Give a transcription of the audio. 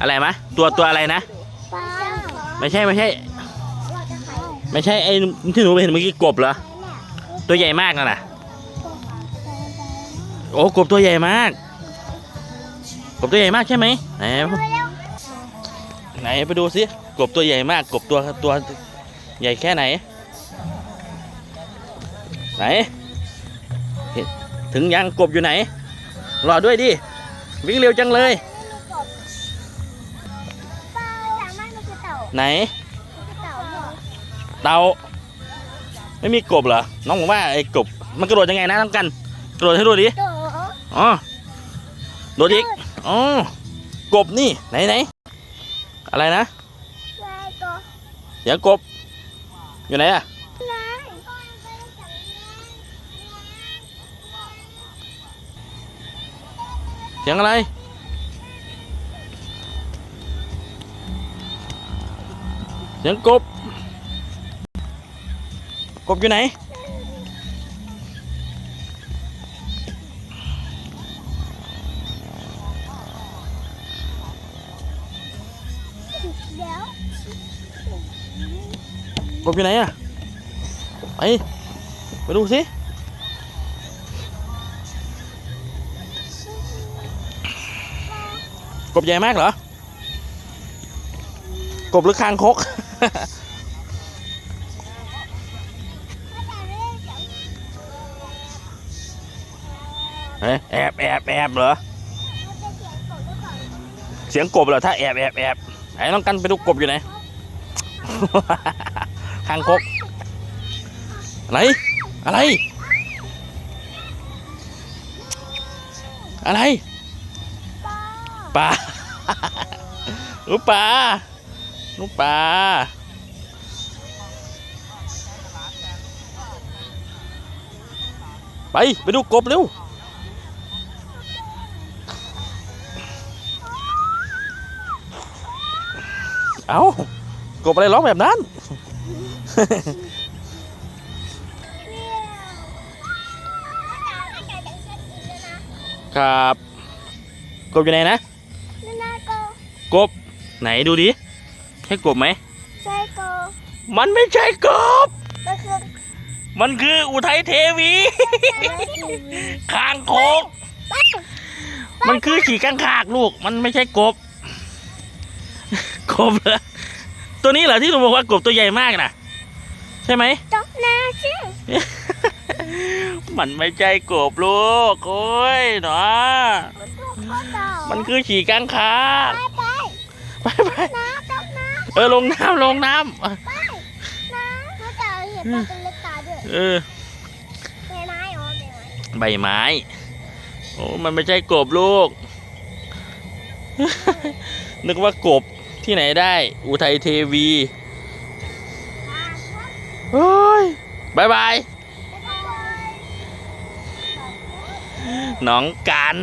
อะไรมะตัวตัวอะไรนะปลาไม่ใช่ไม่ใช่ ไม่ใช่ไอ้ที่หนูเห็นเมื่อกี้กบเหรอตัวใหญ่มากนั่นน่ะ โอ้กบตัวใหญ่มาก กบตัวใหญ่มากใช่ไหมไหนไหนไปดูสิกบตัวใหญ่มาก กบตัวตัวใหญ่แค่ไหน ไหนเห็นถึงยังกบอยู่ไหน รอด้วยดิวิ่งเร็วจังเลย ไหนมันคือเต่าเหรอเตาไม่มีกบเหรอ น้องบอกว่าไอ้กบ มันกระโดดยังไงนะต้องกัน กระโดดให้ดูดิโตอ๋อ โดดอีก อ๋อ กบนี่ ไหนไหน อะไรนะลายก็เสียงกบ อยู่ไหนอะลายเสียงอะไร เสียงกบกบอยู่ไหนเดี๋ยว กบอยู่ไหนอะไปไปดูสิกบใหญ่มากเหรอกบหรือคางคกเอ๊ะแอบแอบแอบเหรอ เสียงกบเหรอ ถ้าแอบแอบแอบไหนน้องกันไปดูกบอยู่ไหน คางคก อะไร อะไร อะไรปลาหนูปลาห นูปลาไป ไปดูกบเร็วเอากบอะไรร้องแบบนั้น ครับ กบอยู่ไหนนะนานาโกกบ ไหนดูดิ ใช่กบไหม ใช่โกมันไม่ใช่กบ มันคือ มันคืออุทัยเทวีคางคกมันคือขี่ก้างคากลูก มันไม่ใช่กบ กบเหรอตัวนี้เหรอที่หนูบอกว่ากบตัวใหญ่มากนะใช่ไหมจกนาสิมันไม่ใช่กบลูกโอ้ยเนาะมันถูกข้อต่อมันคือขี่ก้างคากไปไปไปไปน้าจกนา เออลงน้ำลงน้ไปน้าเขาจะเห็นปลาเป็นเล็กตาด้วยำเออ ใบไม้อ๋อใบไม้ใบไม้ โอ้มันไม่ใช่กบลูก นึกว่ากบที่ไหนได้ อุทัยเทวีเฮ้ยบายบาย น้องกัน